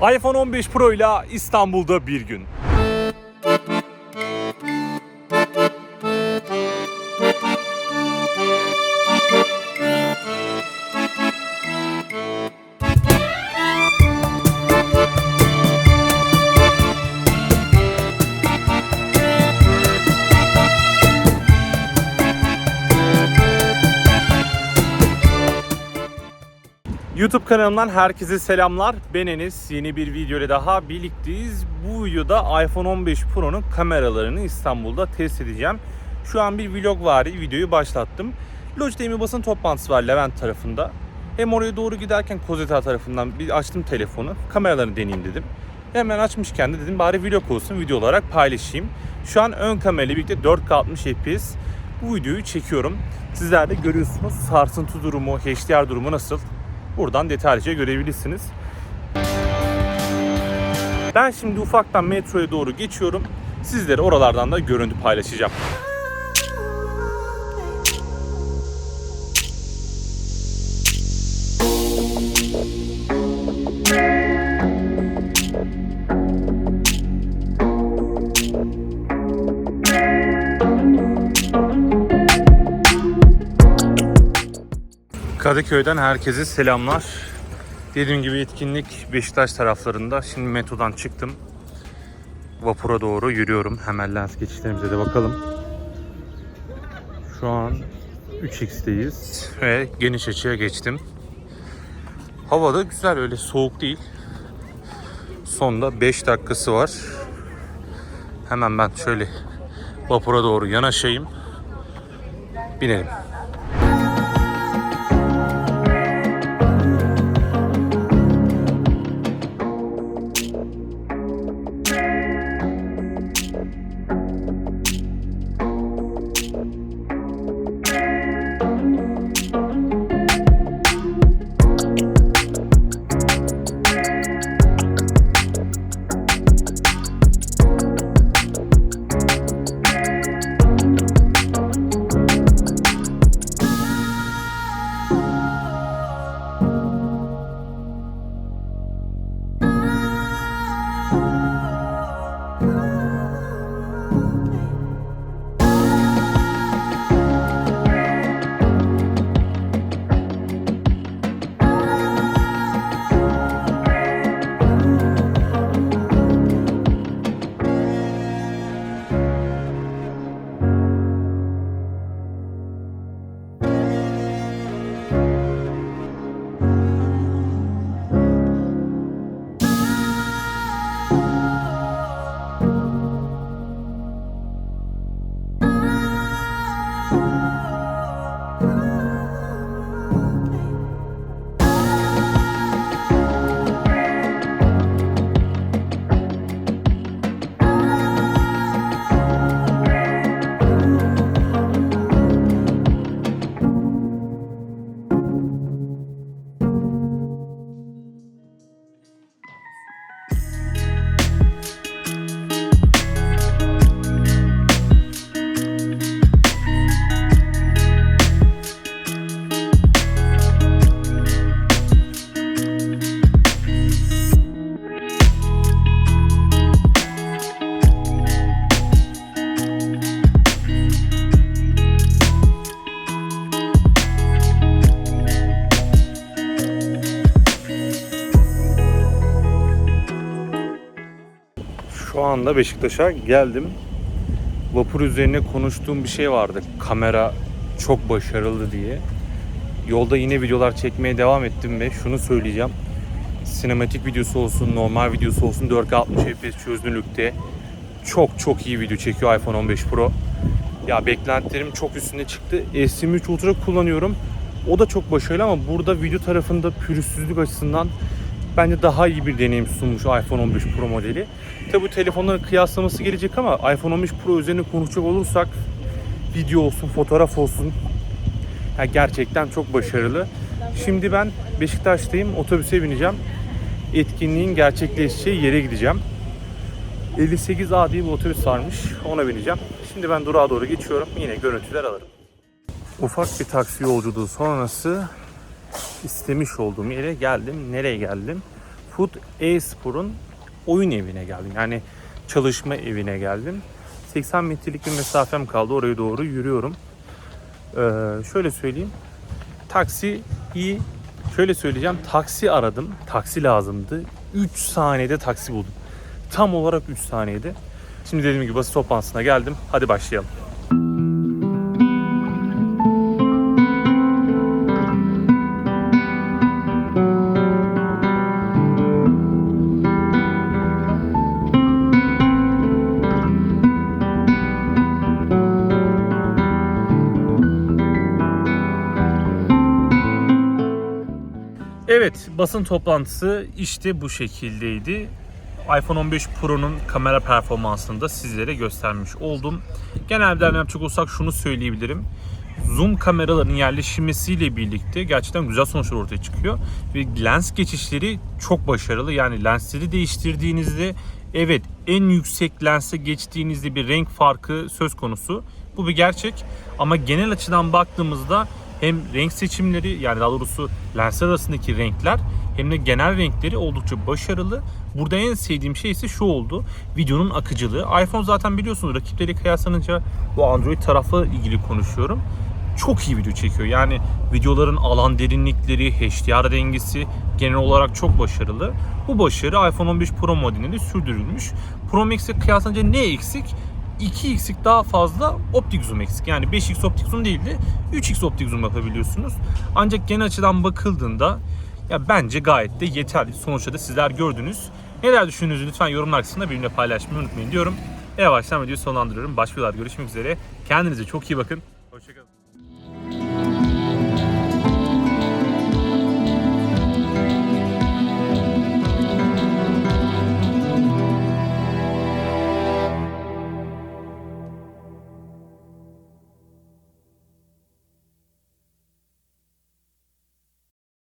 iPhone 15 Pro ile İstanbul'da bir gün. YouTube kanalımdan herkese selamlar. Ben Enes. Yeni bir video ile daha birlikteyiz. Bu videoda iPhone 15 Pro'nun kameralarını İstanbul'da test edeceğim. Şu an bir vlog var. Videoyu başlattım. Logitech'in basın toplantısı var Levent tarafında. Hem oraya doğru giderken Kozeta tarafından bir açtım telefonu. Kameralarını deneyeyim dedim. Hemen açmışken de dedim bari vlog olsun video olarak paylaşayım. Şu an ön kamerayla birlikte 4K 60 FPS bu videoyu çekiyorum. Sizler de görüyorsunuz sarsıntı durumu, HDR durumu nasıl? Buradan detaylıca görebilirsiniz. Ben şimdi ufaktan metroya doğru geçiyorum. Sizlere oralardan da görüntü paylaşacağım. Kadıköy'den herkese selamlar. Dediğim gibi etkinlik Beşiktaş taraflarında. Şimdi metrodan çıktım. Vapura doğru yürüyorum. Hemen lens geçişlerimize de bakalım. Şu an 3x'teyiz ve geniş açıya geçtim. Hava da güzel öyle soğuk değil. Sonda 5 dakikası var. Hemen ben şöyle vapura doğru yanaşayım. Binelim. Anda Beşiktaş'a geldim. Vapur üzerine konuştuğum bir şey vardı. Kamera çok başarılı diye. Yolda yine videolar çekmeye devam ettim ve şunu söyleyeceğim. Sinematik videosu olsun, normal videosu olsun 4K 60 FPS çözünürlükte çok çok iyi video çekiyor iPhone 15 Pro. Ya beklentilerim çok üstüne çıktı. S23 Ultra kullanıyorum. O da çok başarılı ama burada video tarafında pürüzsüzlük açısından bence daha iyi bir deneyim sunmuş iPhone 15 Pro modeli. Tabi bu telefonların kıyaslaması gelecek ama iPhone 15 Pro üzerine konuşacak olursak video olsun, fotoğraf olsun ya gerçekten çok başarılı. Şimdi ben Beşiktaş'tayım, otobüse bineceğim. Etkinliğin gerçekleşeceği yere gideceğim. 58A diye bir otobüs varmış, ona bineceğim. Şimdi ben durağa doğru geçiyorum, yine görüntüler alırım. Ufak bir taksi yolculuğu sonrası istemiş olduğum yere geldim. Nereye geldim? Food e-spor'un oyun evine geldim. Yani çalışma evine geldim. 80 metrelik bir mesafem kaldı. Oraya doğru yürüyorum. Ee, şöyle söyleyeyim. Taksi iyi. Şöyle söyleyeceğim. Taksi aradım. Taksi lazımdı. 3 saniyede taksi buldum. Tam olarak 3 saniyede. Şimdi dediğim gibi basın toplantısına geldim. Hadi başlayalım. Evet, basın toplantısı işte bu şekildeydi. iPhone 15 Pro'nun kamera performansını da sizlere göstermiş oldum. Genel bir yapacak olsak şunu söyleyebilirim. Zoom kameraların yerleşmesiyle birlikte gerçekten güzel sonuçlar ortaya çıkıyor. Ve lens geçişleri çok başarılı. Yani lensleri değiştirdiğinizde evet en yüksek lense geçtiğinizde bir renk farkı söz konusu. Bu bir gerçek. Ama genel açıdan baktığımızda hem renk seçimleri yani daha doğrusu lensler arasındaki renkler hem de genel renkleri oldukça başarılı. Burada en sevdiğim şey ise şu oldu. Videonun akıcılığı. iPhone zaten biliyorsunuz rakipleri kıyaslanınca bu Android tarafı ilgili konuşuyorum. Çok iyi video çekiyor. Yani videoların alan derinlikleri, HDR dengesi genel olarak çok başarılı. Bu başarı iPhone 15 Pro modelinde sürdürülmüş. Pro Max'e kıyaslanınca ne eksik? 2x'lik daha fazla optik zoom eksik. Yani 5x optik zoom değil de 3x optik zoom yapabiliyorsunuz. Ancak genel açıdan bakıldığında ya bence gayet de yeterli. Sonuçta da sizler gördünüz. Neler düşündüğünüzü lütfen yorumlar kısmında benimle paylaşmayı unutmayın diyorum. Yavaştan videoyu sonlandırıyorum. Başka videolarda görüşmek üzere. Kendinize çok iyi bakın. Hoşçakalın.